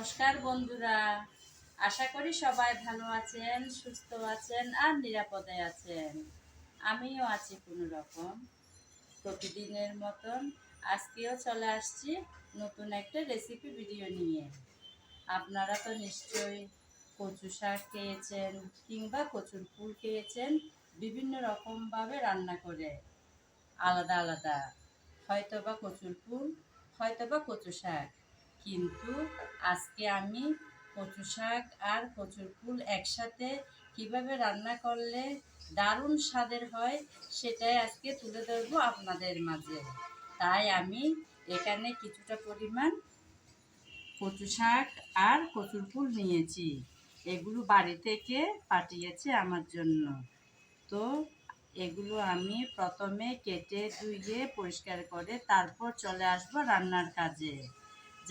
নমস্কার বন্ধুরা। আশা করি সবাই ভালো আছেন, সুস্থ আছেন আর নিরাপদে আছেন। আমিও আছি কোনো রকম প্রতিদিনের মতন। আজকেও চলে আসছি নতুন একটা রেসিপি ভিডিও নিয়ে। আপনারা তো নিশ্চয়ই কচু শাক খেয়েছেন কিংবা কচুর ফুল খেয়েছেন, বিভিন্ন রকমভাবে রান্না করে। আলাদা আলাদা। হয়তো বা কচুর ফুল হয়তো বা কচু শাক। কিন্তু আজকে আমি কচু শাক আর কচুর ফুল একসাথে কীভাবে রান্না করলে দারুণ স্বাদের হয়, সেটাই আজকে তুলে ধরবো আপনাদের মাঝে। তাই আমি এখানে কিছুটা পরিমাণ কচু শাক আর কচুর ফুল নিয়েছি। এগুলো বাড়ি থেকে পাঠিয়েছে আমার জন্য। তো এগুলো আমি প্রথমে কেটে ধুয়ে পরিষ্কার করে তারপর চলে আসব রান্নার কাজে।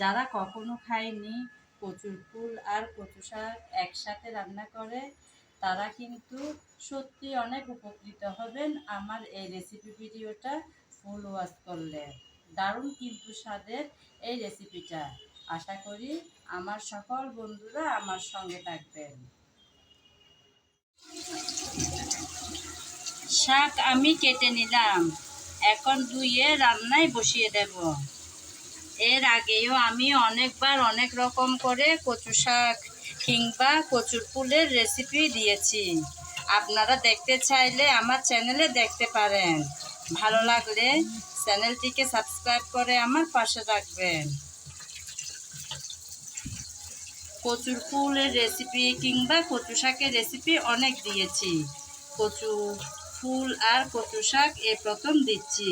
যারা কখনো খায়নি কচুর ফুল আর কচু শাক একসাথে রান্না করে, তারা কিন্তু সত্যি অনেক উপকৃত হবেন আমার এই রেসিপি ভিডিওটা ফুল ওয়াশ করলে। দারুণ কিন্তু স্বাদের এই রেসিপিটা আশা করি আমার সকল বন্ধুরা আমার সঙ্গে থাকবেন। শাক আমি কেটে নিলাম। এখন ধুয়ে রান্নায় বসিয়ে দেব। এর আগেও আমি অনেকবার অনেক রকম করে কচু শাক কিংবা কচুর ফুলের রেসিপি দিয়েছি। আপনারা দেখতে চাইলে আমার চ্যানেলে দেখতে পারেন। ভালো লাগলে চ্যানেলটিকে সাবস্ক্রাইব করে আমার পাশে রাখবেন। কচুর ফুলের রেসিপি কিংবা কচু শাকের রেসিপি অনেক দিয়েছি। কচু ফুল আর কচু শাক এ প্রথম দিচ্ছি।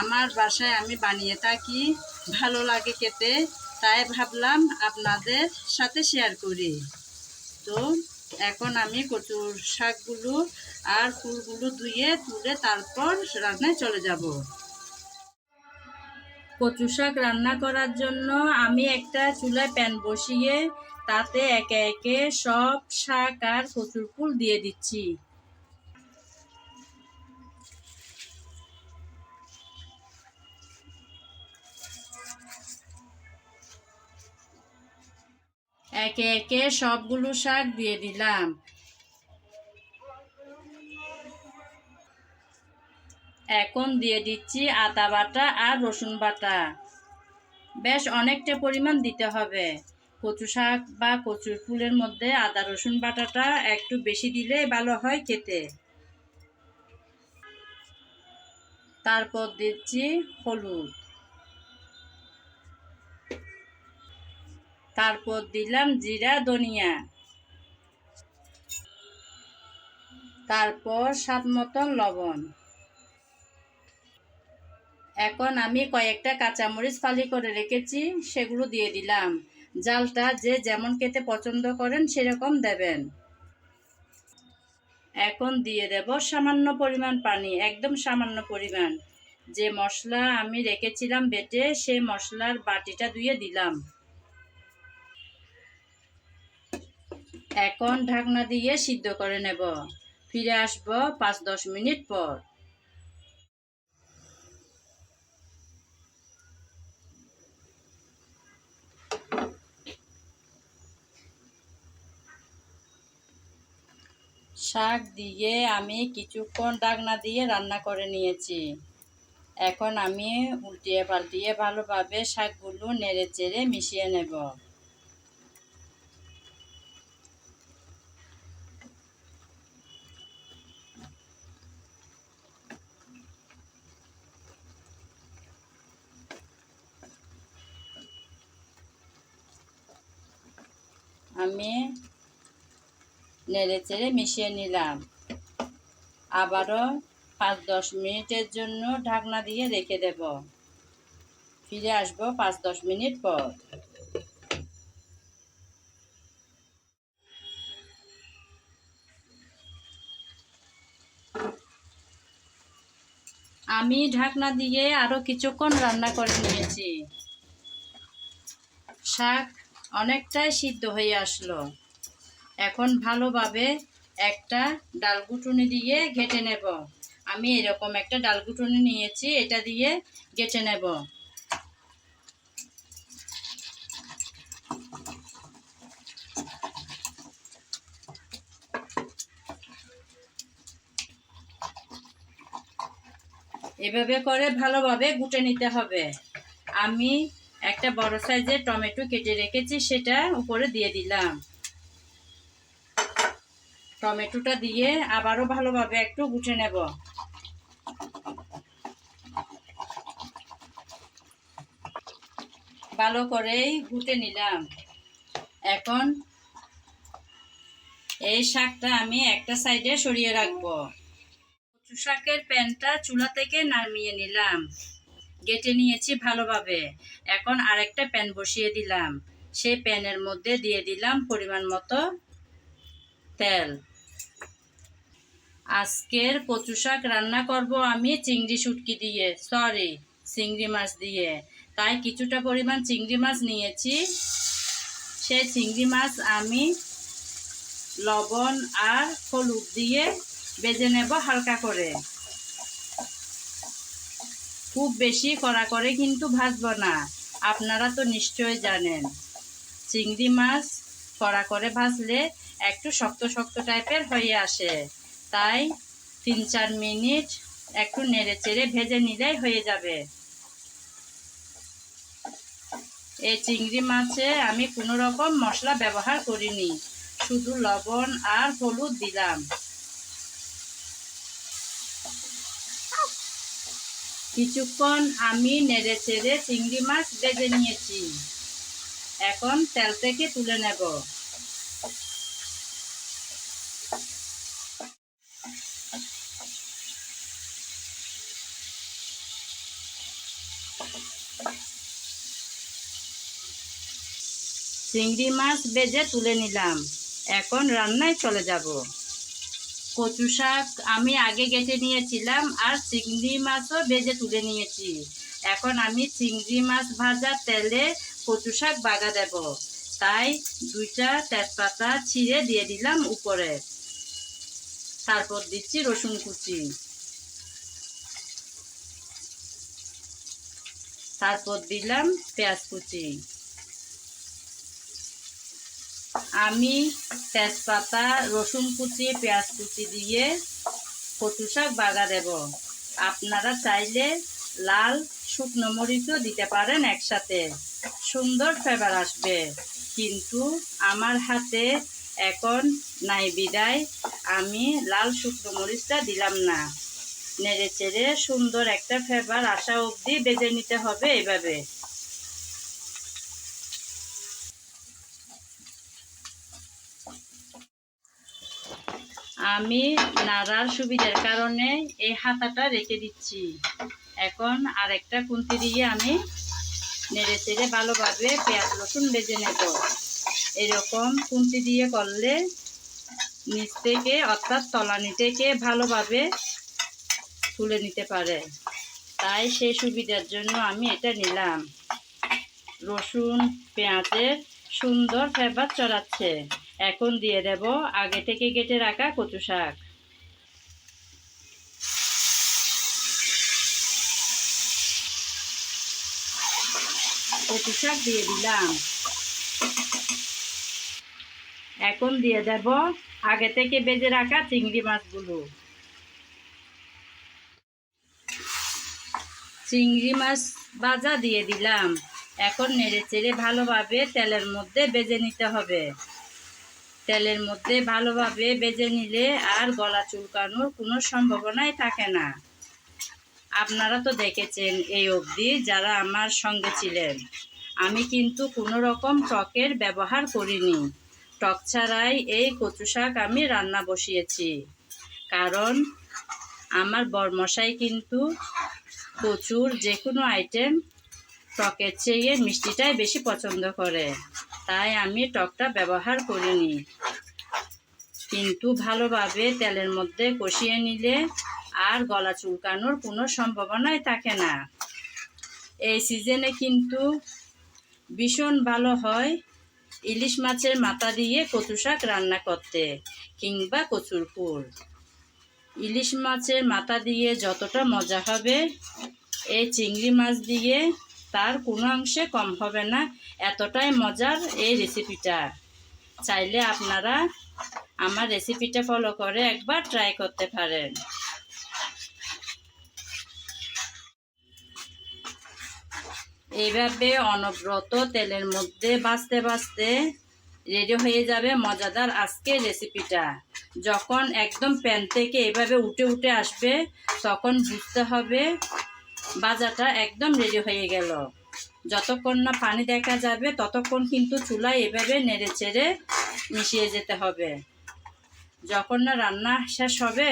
আমার বাসায় আমি বানিয়ে থাকি ভালো লাগে খেতে, তাই ভাবলাম আপনাদের সাথে শেয়ার করি। তো এখন আমি কচুর শাকগুলো আর ফুলগুলো ধুয়ে, তুলে তারপর রান্নায় চলে যাব। কচু শাক রান্না করার জন্য আমি একটা চুলায় প্যান বসিয়ে তাতে একে একে সব শাক আর কচুর ফুল দিয়ে দিচ্ছি। একে একে সবগুলো শাক দিয়ে দিলাম। এখন দিয়ে দিচ্ছি আদা বাটা আর রসুন বাটা। বেশ অনেকটা পরিমাণ দিতে হবে। কচু শাক বা কচুর ফুলের মধ্যে আদা রসুন বাটাটা একটু বেশি দিলে ভালো হয় খেতে। তারপর দিচ্ছি হলুদ। তারপর দিলাম জিরা, ধনিয়া। তারপর স্বাদ মতন লবণ। এখন আমি কয়েকটা কাঁচামরিচ ফালি করে রেখেছি, সেগুলো দিয়ে দিলাম। জালটা যে যেমন খেতে পছন্দ করেন সেরকম দেবেন। এখন দিয়ে দেব সামান্য পরিমাণ পানি, একদম সামান্য পরিমাণ। যে মশলা আমি রেখেছিলাম বেটে, সেই মশলার বাটিটা ধুয়ে দিলাম। এখন ঢাকনা দিয়ে সিদ্ধ করে নেব। ফিরে আসব পাঁচ দশ মিনিট পর। শাক দিয়ে আমি কিছুক্ষণ ডাকনা দিয়ে রান্না করে নিয়েছি। এখন আমি উল্টিয়ে পাল্টিয়ে ভালোভাবে শাকগুলো নেড়ে চেড়ে মিশিয়ে নেব। আমি নেড়ে চেড়ে মিশিয়ে নিলাম। আবারও পাঁচ দশ মিনিটের জন্য ঢাকনা দিয়ে রেখে দেব। ফিরে আসব পাঁচ দশ মিনিট পর। আমি ঢাকনা দিয়ে আরও কিছুক্ষণ রান্না করে নিয়েছি। শাক অনেকটাই সিদ্ধ হয়ে আসলো। এখন ভালোভাবে একটা ডালগুটুনি দিয়ে ঘেটে নেব। আমি এরকম একটা ডালগুটুনি নিয়েছি, এটা দিয়ে ঘেটে নেব। এভাবে করে ভালোভাবে গুটে নিতে হবে। আমি একটা বড় সাইজের টমেটো কেটে রেখেছি, সেটা উপরে দিয়ে দিলাম। টমেটোটা দিয়ে আবারও ভালোভাবে একটু গুটে নেব। ভালো করেই গুটে নিলাম। এখন এই শাকটা আমি একটা সাইডে সরিয়ে রাখব। কচু শাকের প্যানটা চুলা থেকে নামিয়ে নিলাম। গেটে নিয়েছি ভালোভাবে। এখন আরেকটা প্যান বসিয়ে দিলাম। সেই প্যানের মধ্যে দিয়ে দিলাম পরিমাণ মতো তেল। আজকের কচু শাক রান্না করব আমি চিংড়ি শুটকি দিয়ে সরি চিংড়ি মাছ দিয়ে। তাই কিছুটা পরিমাণ চিংড়ি মাছ নিয়েছি। সেই চিংড়ি মাছ আমি লবণ আর হলুদ দিয়ে বেজে নেব হালকা করে। খুব বেশি কড়া করে কিন্তু ভাজব না। আপনারা তো নিশ্চয় জানেন। চিংড়ি মাছ কড়া করে ভাজলে একটু শক্ত শক্ত টাইপের হয়ে আসে। তাই তিন চার মিনিট একটু নেড়ে চেড়ে ভেজে নিলেই হয়ে যাবে। এই চিংড়ি মাছে আমি কোনো রকম মশলা ব্যবহার করিনি। শুধু লবণ আর হলুদ দিলাম। কিছুক্ষণ আমি নেড়ে চেড়ে চিংড়ি মাছ ভেজে নিয়েছি। এখন তেল থেকে তুলে নেব। চিংড়ি মাছ বেজে তুলে নিলাম। এখন রান্নায় চলে যাব। কচু শাক আমি আগে কেটে নিয়েছিলাম আর চিংড়ি মাছও ভেজে তুলে নিয়েছি। এখন আমি চিংড়ি মাছ ভাজা তেলে কচু শাক বাগা দেব। তাই দুইটা তেজপাতা ছিঁড়ে দিয়ে দিলাম উপরে। তারপর দিচ্ছি রসুন কুচি। তারপর দিলাম পেঁয়াজ কুচি। আমি তেজপাতা, রসুন কুচি, পেঁয়াজ কুচি দিয়ে কচু শাক বাগা দেব। আপনারা চাইলে লাল শুকনো মরিচও দিতে পারেন একসাথে। সুন্দর ফ্লেভার আসবে। কিন্তু আমার হাতে এখন নাই বিদায়। আমি লাল শুকনো মরিচটা দিলাম না। নেড়ে চেড়ে সুন্দর একটা ফ্লেভার আসা অবধি বেজে নিতে হবে এইভাবে আমি নাড়ার সুবিধার কারণে এই হাতাটা রেখে দিচ্ছি। এখন আরেকটা কুন্তি দিয়ে আমি নেড়ে চেড়ে ভালোভাবে পেঁয়াজ রসুন বেজে নেব। এরকম কুন্তি দিয়ে করলে নিচ থেকে, অর্থাৎ তলানি থেকে ভালোভাবে তুলে নিতে পারে। তাই সেই সুবিধার জন্য আমি এটা নিলাম। রসুন পেঁয়াজের সুন্দর ফ্লেভার চড়াচ্ছে। এখন দিয়ে দেব আগে থেকে কেটে রাখা কচু শাক। কচু শাক দিয়ে দিলাম। এখন দিয়ে দেব আগে থেকে বেজে রাখা চিংড়ি মাছগুলো। চিংড়ি মাছ ভাজা দিয়ে দিলাম। এখন নেড়ে চেড়ে ভালোভাবে তেলের মধ্যে বেজে নিতে হবে। তেলের মধ্যে ভালোভাবে বেজে নিলে আর গলা চুলকানোর কোনো সম্ভাবনাই থাকে না। আপনারা তো দেখেছেন এই অবধি যারা আমার সঙ্গে ছিলেন। আমি কিন্তু কোনো রকম টকের ব্যবহার করিনি। টক ছাড়াই এই কচু শাক আমি রান্না বসিয়েছি। কারণ আমার বরমশাই কিন্তু কচুর যে কোনো আইটেম টকের চেয়ে মিষ্টিটাই বেশি পছন্দ করে। তাই আমি টকটা ব্যবহার করিনি কিন্তু ভালোভাবে তেলের মধ্যে কষিয়ে নিলে আর গলা চুলকানোর কোনো সম্ভাবনাই থাকে না। এই সিজনে কিন্তু ভীষণ ভালো হয় ইলিশ মাছের মাথা দিয়ে কচু শাক রান্না করতে কিংবা কচুর ফুল ইলিশ মাছের মাথা দিয়ে যতটা মজা হবে, এই চিংড়ি মাছ দিয়ে তার কোনো অংশে কম হবে না। এতটাই মজার এই রেসিপিটা চাইলে আপনারা আমার রেসিপিটা ফলো করে একবার ট্রাই করতে পারেন। এইভাবে অনব্রত তেলের মধ্যে বাঁচতে বাঁচতে রেডি হয়ে যাবে মজাদার আজকের রেসিপিটা যখন একদম প্যান থেকে এভাবে উঠে উঠে আসবে, তখন বুঝতে হবে বাজাটা একদম রেডি হয়ে গেল। যতক্ষণ না পানি দেখা যাবে, ততক্ষণ কিন্তু চুলায় এভাবে নেড়ে চেড়ে মিশিয়ে যেতে হবে। যখন না রান্না শেষ হবে,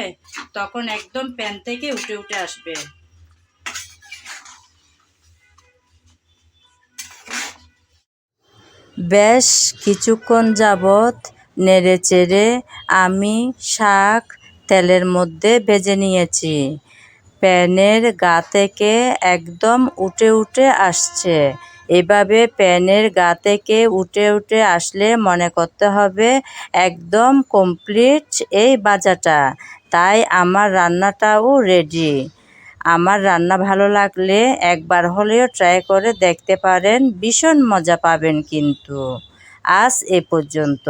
তখন একদম প্যান থেকে উঠে উঠে আসবে। বেশ কিছুক্ষণ যাবৎ নেড়ে চেড়ে আমি শাক তেলের মধ্যে ভেজে নিয়েছি। প্যানের গা থেকে একদম উঠে উঠে আসছে। এভাবে প্যানের গা থেকে উঠে উঠে আসলে মনে করতে হবে একদম কমপ্লিট এই বাজাটা। তাই আমার রান্নাটাও রেডি। আমার রান্না ভালো লাগলে একবার হলেও ট্রাই করে দেখতে পারেন, ভীষণ মজা পাবেন কিন্তু। আজ এ পর্যন্ত।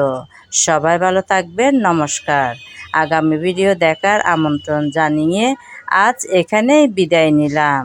সবাই ভালো থাকবেন, নমস্কার। আগামী ভিডিও দেখার আমন্ত্রণ জানিয়ে আজ এখানেই বিদায় নিলাম।